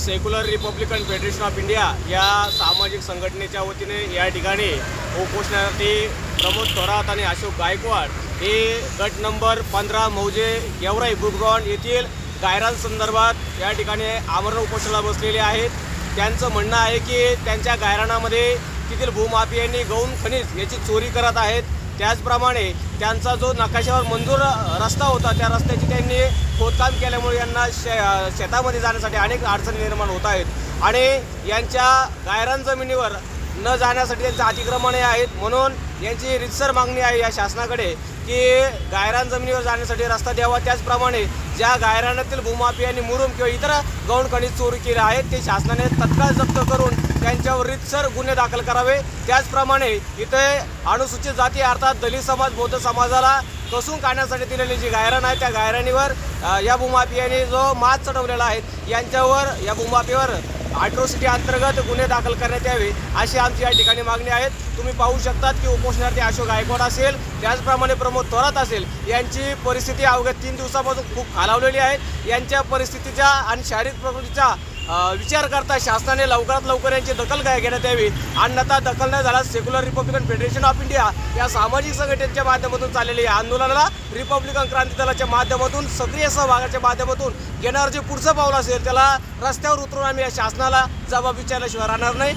Secular republican federation of India या सामाजिक संघटनेच्या वतीने या ठिकाणी उपोषणार्थी प्रमोद थोरात आणि अशोक गायकवाड हे गट नंबर पंधरा मौजे गेवराई बुटग्राउंड येथील गायरांसंदर्भात या ठिकाणी आमरण उपोषणाला बसलेले आहेत. त्यांचं म्हणणं आहे की त्यांच्या गायरानामध्ये तेथील भूमाफियांनी गौण खनिज याची चोरी करत आहेत. त्याचप्रमाणे त्यांचा जो नकाशावर मंजूर रस्ता होता त्या रस्त्याची त्यांनी खोदकाम केल्यामुळे यांना शे शेतामध्ये जाण्यासाठी अनेक अडचणी निर्माण होत आहेत. आणि यांच्या गायरान जमिनीवर न जाण्यासाठी त्यांचं अतिक्रमणे आहेत. म्हणून यांची रितसर मागणी आहे या शासनाकडे की गायरान जमिनीवर जाण्यासाठी रस्ता द्यावा. त्याचप्रमाणे ज्या गायरानातील भूमाफियांनी मुरुम किंवा इतर गौण खनिज चोरी केले आहेत ते शासनाने तत्काळ जप्त करून त्यांच्यावर रितसर गुन्हे दाखल करावे. त्याचप्रमाणे इथे अनुसूचित जाती अर्थात दलित समाज बौद्ध समाजाला कसून काढण्यासाठी दिलेली जी गायरान आहे त्या गायरानीवर या भूमापियाने जो मात चढवलेला आहे यांच्यावर या भूमापीवर अॅट्रॉसिटी अंतर्गत गुन्हे दाखल करण्यात यावे अशी आमची या ठिकाणी मागणी आहेत तुम्ही पाहू शकतात की उपोषणार्थी अशोक गायकवाड असेल त्याचप्रमाणे प्रमोद थोरात असेल यांची परिस्थिती अवघ्या तीन दिवसापासून खूप खालावलेली आहे. यांच्या परिस्थितीच्या आणि शारीरिक प्रकृतीचा विचार करता शासनाने लवकरात लवकर यांची दखल काय घेण्यात यावी? अन्यथा दखल नाही झाल्यास secular republican federation of India या सामाजिक संघटनेच्या माध्यमातून चाललेल्या या आंदोलनाला रिपब्लिकन क्रांती दलाच्या माध्यमातून सक्रिय सहभागाच्या माध्यमातून घेणारं जे पुढचं पाऊल असेल त्याला रस्त्यावर उतरून आम्ही या शासनाला जबाब विचारल्याशिवाय राहणार नाही.